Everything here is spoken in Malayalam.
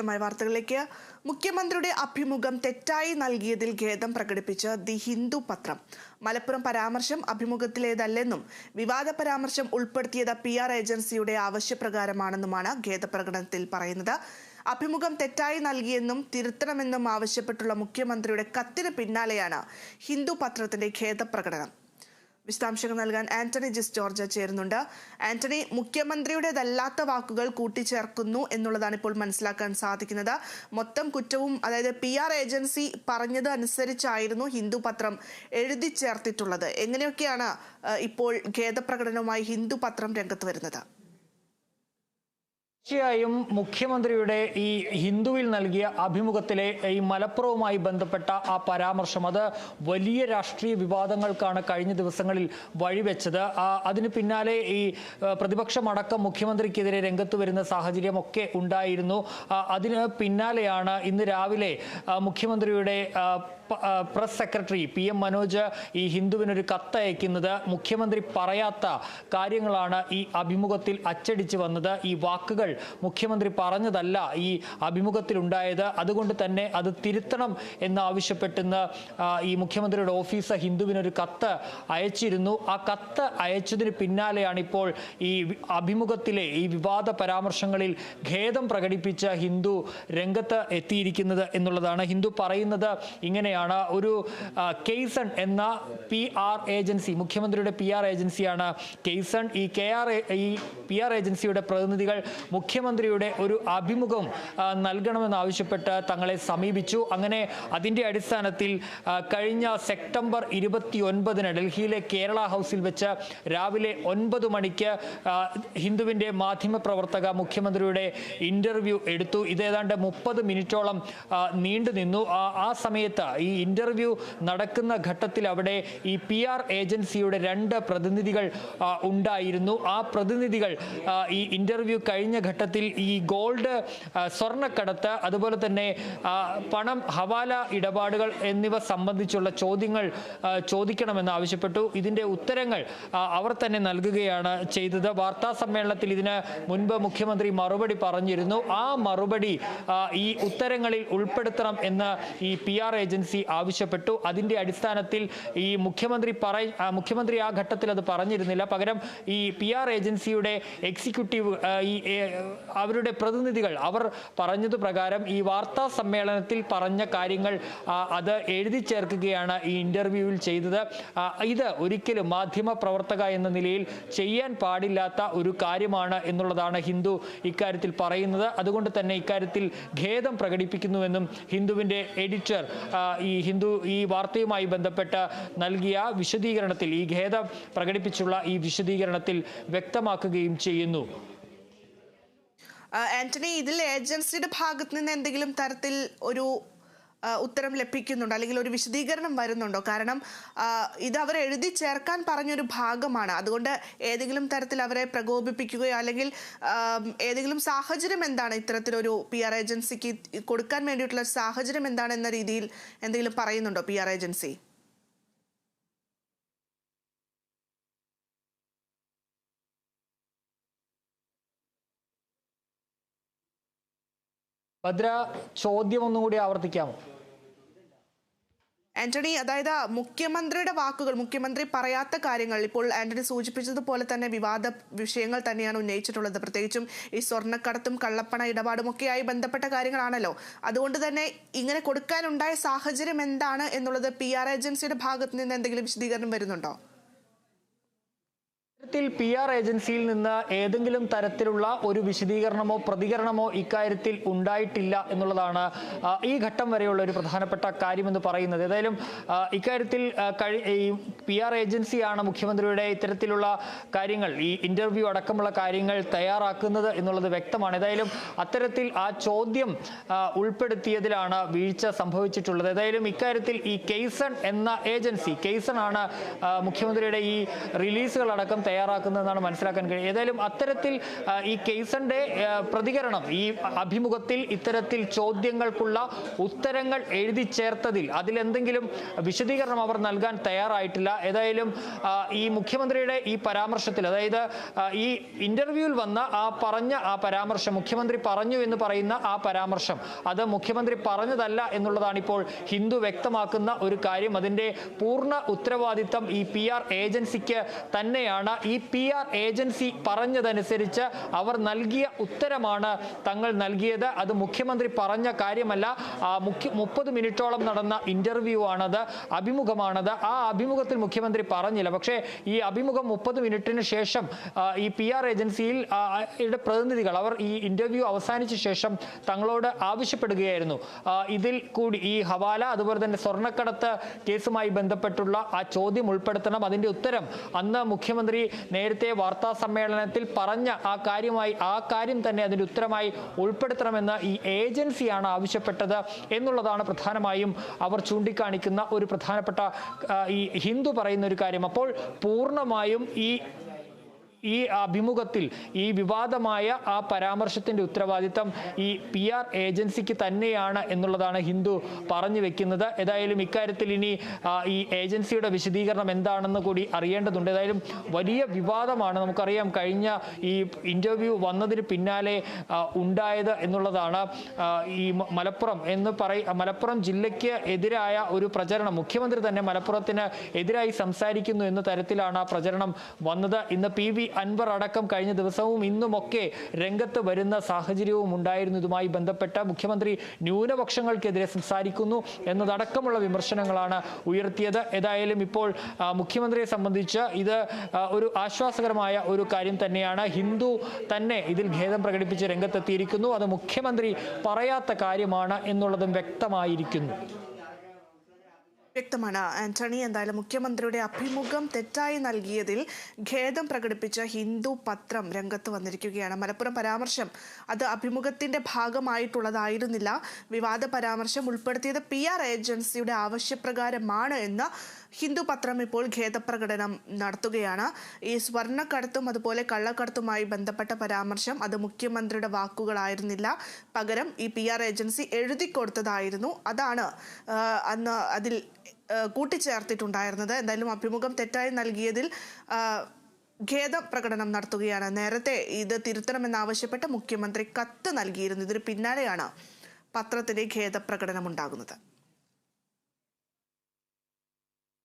വിശദമായ വാർത്തകളിലേക്ക്. മുഖ്യമന്ത്രിയുടെ അഭിമുഖം തെറ്റായി നൽകിയതിൽ ഖേദം പ്രകടിപ്പിച്ച് ദി ഹിന്ദു പത്രം. മലപ്പുറം പരാമർശം അഭിമുഖത്തിലേതല്ലെന്നും വിവാദ പരാമർശം ഉൾപ്പെടുത്തിയത് പി ആർ ഏജൻസിയുടെ ആവശ്യപ്രകാരമാണെന്നുമാണ് ഖേദപ്രകടനത്തിൽ പറയുന്നത്. അഭിമുഖം തെറ്റായി നൽകിയെന്നും തിരുത്തണമെന്നും ആവശ്യപ്പെട്ടുള്ള മുഖ്യമന്ത്രിയുടെ കത്തിന് പിന്നാലെയാണ് ഹിന്ദു പത്രത്തിന്റെ ഖേദപ്രകടനം. വിശദാംശങ്ങൾ നൽകാൻ ആന്റണി ജിസ് ജോർജ് ചേരുന്നുണ്ട്. ആന്റണി മുഖ്യമന്ത്രിയുടേതല്ലാത്ത വാക്കുകൾ കൂട്ടിച്ചേർക്കുന്നു എന്നുള്ളതാണ് ഇപ്പോൾ മനസ്സിലാക്കാൻ സാധിക്കുന്നത്. മൊത്തം കുറ്റവും അതായത് പി ആർ ഏജൻസി പറഞ്ഞത് അനുസരിച്ചായിരുന്നു ഹിന്ദു പത്രം എഴുതി ചേർത്തിട്ടുള്ളത്. എങ്ങനെയൊക്കെയാണ് ഇപ്പോൾ ഖേദപ്രകടനവുമായി ഹിന്ദു പത്രം രംഗത്ത് വരുന്നത്? തീർച്ചയായും മുഖ്യമന്ത്രിയുടെ ഈ ഹിന്ദുവിൽ നൽകിയ അഭിമുഖത്തിലെ ഈ മലപ്പുറവുമായി ബന്ധപ്പെട്ട ആ പരാമർശം അത് വലിയ രാഷ്ട്രീയ വിവാദങ്ങൾക്കാണ് കഴിഞ്ഞ ദിവസങ്ങളിൽ വഴിവെച്ചത്. അതിന് പിന്നാലെ ഈ പ്രതിപക്ഷം പ്രതിപക്ഷമടക്കം മുഖ്യമന്ത്രിക്കെതിരെ രംഗത്ത് വരുന്ന സാഹചര്യമൊക്കെ ഉണ്ടായിരുന്നു. അതിന് പിന്നാലെയാണ് ഇന്ന് രാവിലെ മുഖ്യമന്ത്രിയുടെ press secretary P M Manoj ഈ ഹിന്ദുവിനൊരു കത്തയക്കുന്നത് മുഖ്യമന്ത്രി പറയാത്ത കാര്യങ്ങളാണ് ഈ അഭിമുഖത്തിൽ അച്ചടിച്ച് വന്നത്. ഈ വാക്കുകൾ മുഖ്യമന്ത്രി പറഞ്ഞതല്ല ഈ അഭിമുഖത്തിൽ ഉണ്ടായത് അതുകൊണ്ട് തന്നെ അത് തിരുത്തണം എന്നാവശ്യപ്പെട്ടെന്ന് ഈ മുഖ്യമന്ത്രിയുടെ ഓഫീസ് ഹിന്ദുവിനൊരു കത്ത് അയച്ചിരുന്നു. ആ കത്ത് അയച്ചതിന് പിന്നാലെയാണ് ഇപ്പോൾ ഈ അഭിമുഖത്തിലെ ഈ വിവാദ പരാമർശങ്ങളിൽ ഖേദം പ്രകടിപ്പിച്ച ഹിന്ദു രംഗത്ത് എത്തിയിരിക്കുന്നത് എന്നുള്ളതാണ്. ഹിന്ദു പറയുന്നത് ഇങ്ങനെയാണ്. ഒരു ആ, കെയ്സൺ എന്ന പി ആർ ഏജൻസി മുഖ്യമന്ത്രിയുടെ പി ആർ ഏജൻസിയാണ് കെയ്സൺ. ഈ കെ ആർ ഈ പി ആർ ഏജൻസിയുടെ പ്രതിനിധികൾ മുഖ്യമന്ത്രിയുടെ ഒരു അഭിമുഖം നൽകണമെന്നാവശ്യപ്പെട്ട് തങ്ങളെ സമീപിച്ചു. അങ്ങനെ അതിന്റെ അടിസ്ഥാനത്തിൽ കഴിഞ്ഞ സെപ്റ്റംബർ ഇരുപത്തി ഒൻപതിന് ഡൽഹിയിലെ കേരള ഹൗസിൽ വെച്ച് രാവിലെ ഒൻപത് മണിക്ക് ഹിന്ദുവിന്റെ മാധ്യമപ്രവർത്തക മുഖ്യമന്ത്രിയുടെ ഇന്റർവ്യൂ എടുത്തു. ഇത് ഏതാണ്ട് മുപ്പത് മിനിറ്റോളം നീണ്ടു നിന്നു ആ സമയത്ത് ഈ ഇന്റർവ്യൂ നടക്കുന്ന ഘട്ടത്തിൽ അവിടെ ഈ പി ആർ ഏജൻസിയുടെ രണ്ട് പ്രതിനിധികൾ ഉണ്ടായിരുന്നു. ആ പ്രതിനിധികൾ ഈ ഇന്റർവ്യൂ കഴിഞ്ഞ ഘട്ടത്തിൽ ഈ ഗോൾഡ് സ്വർണക്കടത്ത് അതുപോലെ തന്നെ പണം ഹവാല ഇടപാടുകൾ എന്നിവ സംബന്ധിച്ചുള്ള ചോദ്യങ്ങൾ ചോദിക്കണമെന്ന് ആവശ്യപ്പെട്ടു. ഇതിന്റെ ഉത്തരങ്ങൾ അവർ തന്നെ നൽകുകയാണ് ചെയ്തത്. വാർത്താ സമ്മേളനത്തിൽ ഇതിന് മുൻപ് മുഖ്യമന്ത്രി മറുപടി പറഞ്ഞിരുന്നു. ആ മറുപടി ഈ ഉത്തരങ്ങളിൽ ഉൾപ്പെടുത്തണം എന്ന് ഈ പി ആർ ഏജൻസി ആവശ്യപ്പെട്ടു. അതിന്റെ അടിസ്ഥാനത്തിൽ ഈ മുഖ്യമന്ത്രി പറ മുഖ്യമന്ത്രി ആ ഘട്ടത്തിൽ അത് പറഞ്ഞിരുന്നില്ല. പകരം ഈ പി ആർ ഏജൻസിയുടെ എക്സിക്യൂട്ടീവ് ഈ അവരുടെ പ്രതിനിധികൾ അവർ പറഞ്ഞത് പ്രകാരം ഈ വാർത്താ സമ്മേളനത്തിൽ പറഞ്ഞ കാര്യങ്ങൾ അത് എഴുതി ചേർക്കുകയാണ് ഈ ഇന്റർവ്യൂവിൽ ചെയ്തത്. ഇത് ഒരിക്കലും മാധ്യമ പ്രവർത്തക എന്ന നിലയിൽ ചെയ്യാൻ പാടില്ലാത്ത ഒരു കാര്യമാണ് എന്നുള്ളതാണ് ഹിന്ദു ഇക്കാര്യത്തിൽ പറയുന്നത്. അതുകൊണ്ട് തന്നെ ഇക്കാര്യത്തിൽ ഖേദം പ്രകടിപ്പിക്കുന്നുവെന്നും ഹിന്ദുവിന്റെ എഡിറ്റർ ഈ ഹിന്ദു ഈ വാർത്തയുമായി ബന്ധപ്പെട്ട് നൽകിയ വിശദീകരണത്തിൽ ഈ ഖേദം പ്രകടിപ്പിച്ചുള്ള ഈ വിശദീകരണത്തിൽ വ്യക്തമാക്കുകയും ചെയ്യുന്നു. ആന്റണി ഇതിൽ ഏജൻസിയുടെ ഭാഗത്ത് നിന്ന് എന്തെങ്കിലും തരത്തിൽ ഒരു ഉത്തരം ലഭിക്കുന്നുണ്ടോ അല്ലെങ്കിൽ ഒരു വിശദീകരണം വരുന്നുണ്ടോ? കാരണം ഇത് അവർ എഴുതി ചേർക്കാൻ പറഞ്ഞൊരു ഭാഗമാണ്. അതുകൊണ്ട് ഏതെങ്കിലും തരത്തിൽ അവരെ പ്രകോപിപ്പിക്കുകയോ അല്ലെങ്കിൽ ഏതെങ്കിലും സാഹചര്യം എന്താണ് ഇത്തരത്തിലൊരു പി ആർ ഏജൻസിക്ക് കൊടുക്കാൻ വേണ്ടിയിട്ടുള്ള സാഹചര്യം എന്താണ് എന്ന രീതിയിൽ എന്തെങ്കിലും പറയുന്നുണ്ടോ പി ആർ ഏജൻസി ഭദ്ര ചോദ്യം ഒന്നുകൂടി ആവർത്തിക്കാമോ? ആന്റണി അതായത് മുഖ്യമന്ത്രിയുടെ വാക്കുകൾ മുഖ്യമന്ത്രി പറയാത്ത കാര്യങ്ങൾ ഇപ്പോൾ ആന്റണി സൂചിപ്പിച്ചതുപോലെ തന്നെ വിവാദ വിഷയങ്ങൾ തന്നെയാണ് ഉന്നയിച്ചിട്ടുള്ളത്. പ്രത്യേകിച്ചും ഈ സ്വർണക്കടത്തും കള്ളപ്പണ ഇടപാടും ഒക്കെയായി ബന്ധപ്പെട്ട കാര്യങ്ങളാണല്ലോ. അതുകൊണ്ട് തന്നെ ഇങ്ങനെ കൊടുക്കാനുണ്ടായ സാഹചര്യം എന്താണ് എന്നുള്ളത് പി ആർ ഏജൻസിയുടെ ഭാഗത്ത് നിന്ന് എന്തെങ്കിലും വിശദീകരണം വരുന്നുണ്ടോ? ഇത്തരത്തിൽ പി ആർ ഏജൻസിയിൽ നിന്ന് ഏതെങ്കിലും തരത്തിലുള്ള ഒരു വിശദീകരണമോ പ്രതികരണമോ ഇക്കാര്യത്തിൽ ഉണ്ടായിട്ടില്ല എന്നുള്ളതാണ് ഈ ഘട്ടം വരെയുള്ള ഒരു പ്രധാനപ്പെട്ട കാര്യമെന്ന് പറയുന്നത്. ഏതായാലും ഇക്കാര്യത്തിൽ ഈ പി ആർ ഏജൻസിയാണ് മുഖ്യമന്ത്രിയുടെ ഇത്തരത്തിലുള്ള കാര്യങ്ങൾ ഈ ഇന്റർവ്യൂ അടക്കമുള്ള കാര്യങ്ങൾ തയ്യാറാക്കുന്നത് എന്നുള്ളത് വ്യക്തമാണ്. ഏതായാലും അത്തരത്തിൽ ആ ചോദ്യം ഉൾപ്പെടുത്തിയതിലാണ് വീഴ്ച സംഭവിച്ചിട്ടുള്ളത്. ഏതായാലും ഇക്കാര്യത്തിൽ ഈ കെയ്സൺ എന്ന ഏജൻസി കെയ്സൺ ആണ് മുഖ്യമന്ത്രിയുടെ ഈ റിലീസുകളടക്കം തയ്യാറാക്കുന്നത് തയ്യാറാക്കുന്നതെന്നാണ് മനസ്സിലാക്കാൻ കഴിയും ഏതായാലും അത്തരത്തിൽ ഈ കേസന്റെ പ്രതികരണം ഈ അഭിമുഖത്തിൽ ഇത്തരത്തിൽ ചോദ്യങ്ങൾക്കുള്ള ഉത്തരങ്ങൾ എഴുതി ചേർത്തതിൽ അതിലെന്തെങ്കിലും വിശദീകരണം അവർ നൽകാൻ തയ്യാറായിട്ടില്ല. ഏതായാലും ഈ മുഖ്യമന്ത്രിയുടെ ഈ പരാമർശത്തിൽ അതായത് ഈ ഇന്റർവ്യൂവിൽ വന്ന ആ പറഞ്ഞ ആ പരാമർശം മുഖ്യമന്ത്രി പറഞ്ഞു എന്ന് പറയുന്ന ആ പരാമർശം അത് മുഖ്യമന്ത്രി പറഞ്ഞതല്ല എന്നുള്ളതാണ് ഇപ്പോൾ ഹിന്ദു വ്യക്തമാക്കുന്ന ഒരു കാര്യം. അതിന്റെ പൂർണ ഉത്തരവാദിത്തം ഈ പി ആർ ഏജൻസിക്ക് തന്നെയാണ്. പി ആർ ഏജൻസി പറഞ്ഞതനുസരിച്ച് അവർ നൽകിയ ഉത്തരമാണ് തങ്ങൾ നൽകിയത്. അത് മുഖ്യമന്ത്രി പറഞ്ഞ കാര്യമല്ല. മുഖ്യ മുപ്പത് മിനിറ്റോളം നടന്ന ഇന്റർവ്യൂ ആണത് അഭിമുഖമാണത്. ആ അഭിമുഖത്തിൽ മുഖ്യമന്ത്രി പറഞ്ഞില്ല. പക്ഷേ ഈ അഭിമുഖം മുപ്പത് മിനിറ്റിന് ശേഷം ഈ പി ആർ ഏജൻസിയിൽ പ്രതിനിധികൾ അവർ ഈ ഇന്റർവ്യൂ അവസാനിച്ച ശേഷം തങ്ങളോട് ആവശ്യപ്പെടുകയായിരുന്നു. ഇതിൽ കൂടി ഈ ഹവാല അതുപോലെ തന്നെ സ്വർണക്കടത്ത് കേസുമായി ബന്ധപ്പെട്ടുള്ള ആ ചോദ്യം ഉൾപ്പെടുത്തണം. അതിന്റെ ഉത്തരം അന്ന് മുഖ്യമന്ത്രി നേരത്തെ വാർത്താ സമ്മേളനത്തിൽ പറഞ്ഞ ആ കാര്യമായി ആ കാര്യം തന്നെ അതിന്റെ ഉത്തരമായി ഉൾപ്പെടുത്തണമെന്ന് ഈ ഏജൻസിയാണ് ആവശ്യപ്പെട്ടത് എന്നുള്ളതാണ് പ്രധാനമായും അവർ ചൂണ്ടിക്കാണിക്കുന്ന ഒരു പ്രധാനപ്പെട്ട ഈ ഹിന്ദു പറയുന്ന ഒരു കാര്യം. അപ്പോൾ പൂർണമായും ഈ ഈ അഭിമുഖത്തിൽ ഈ വിവാദമായ ആ പരാമർശത്തിന്റെ ഉത്തരവാദിത്തം ഈ പി ആർ ഏജൻസിക്ക് തന്നെയാണ് എന്നുള്ളതാണ് ഹിന്ദു പറഞ്ഞു വെക്കുന്നത്. ഏതായാലും ഇക്കാര്യത്തിൽ ഇനി ഈ ഏജൻസിയുടെ വിശദീകരണം എന്താണെന്ന് കൂടി അറിയേണ്ടതുണ്ട്. ഏതായാലും വലിയ വിവാദമാണ് നമുക്കറിയാം. കഴിഞ്ഞ ഈ ഇന്റർവ്യൂ വന്നതിന് പിന്നാലെ ഉണ്ടായത് എന്നുള്ളതാണ് ഈ മലപ്പുറം എന്ന് പറയ മലപ്പുറം ജില്ലയ്ക്ക് എതിരായ ഒരു പ്രചരണം മുഖ്യമന്ത്രി തന്നെ മലപ്പുറത്തിന് എതിരായി സംസാരിക്കുന്നു എന്ന തരത്തിലാണ് ആ പ്രചരണം വന്നത്. ഇന്ന് പി വി അൻവർ അടക്കം കഴിഞ്ഞ ദിവസവും ഇന്നുമൊക്കെ രംഗത്ത് വരുന്ന സാഹചര്യവും ഉണ്ടായിരുന്നു. ഇതുമായി ബന്ധപ്പെട്ട മുഖ്യമന്ത്രി ന്യൂനപക്ഷങ്ങൾക്കെതിരെ സംസാരിക്കുന്നു എന്നതടക്കമുള്ള വിമർശനങ്ങളാണ് ഉയർത്തിയത്. ഏതായാലും ഇപ്പോൾ മുഖ്യമന്ത്രിയെ സംബന്ധിച്ച് ഇത് ഒരു ആശ്വാസകരമായ ഒരു കാര്യം തന്നെയാണ്. ഹിന്ദു തന്നെ ഇതിൽ ഖേദം പ്രകടിപ്പിച്ച് രംഗത്തെത്തിയിരിക്കുന്നു. അത് മുഖ്യമന്ത്രി പറയാത്ത കാര്യമാണ് എന്നുള്ളതും വ്യക്തമായിരിക്കുന്നു. വ്യക്തമാണ്. ആന്റണി എന്തായാലും മുഖ്യമന്ത്രിയുടെ അഭിമുഖം തെറ്റായി നൽകിയതിൽ ഖേദം പ്രകടിപ്പിച്ച ഹിന്ദു പത്രം രംഗത്ത് വന്നിരിക്കുകയാണ്. മലപ്പുറം പരാമർശം അത് അഭിമുഖത്തിന്റെ ഭാഗമായിട്ടുള്ളതായിരുന്നില്ല. വിവാദ പരാമർശം ഉൾപ്പെടുത്തിയത് പി ആർ ഏജൻസിയുടെ ആവശ്യപ്രകാരമാണ് എന്ന് ഹിന്ദു പത്രം ഇപ്പോൾ ഖേദപ്രകടനം നടത്തുകയാണ്. ഈ സ്വർണക്കടത്തും അതുപോലെ കള്ളക്കടത്തുമായി ബന്ധപ്പെട്ട പരാമർശം അത് മുഖ്യമന്ത്രിയുടെ വാക്കുകളായിരുന്നില്ല. പകരം ഈ പി ആർ ഏജൻസി എഴുതി കൊടുത്തതായിരുന്നു. അതാണ് അന്ന് അതിൽ കൂട്ടിച്ചേർത്തിട്ടുണ്ടായിരുന്നത്. എന്തായാലും അഭിമുഖം തെറ്റായി നൽകിയതിൽ ഖേദ പ്രകടനം നടത്തുകയാണ്. നേരത്തെ ഇത് തിരുത്തണമെന്നാവശ്യപ്പെട്ട് മുഖ്യമന്ത്രി കത്ത് നൽകിയിരുന്നു ഇതിന് പിന്നാലെയാണ് പത്രത്തിന്റെ ഖേദപ്രകടനം ഉണ്ടാകുന്നത്.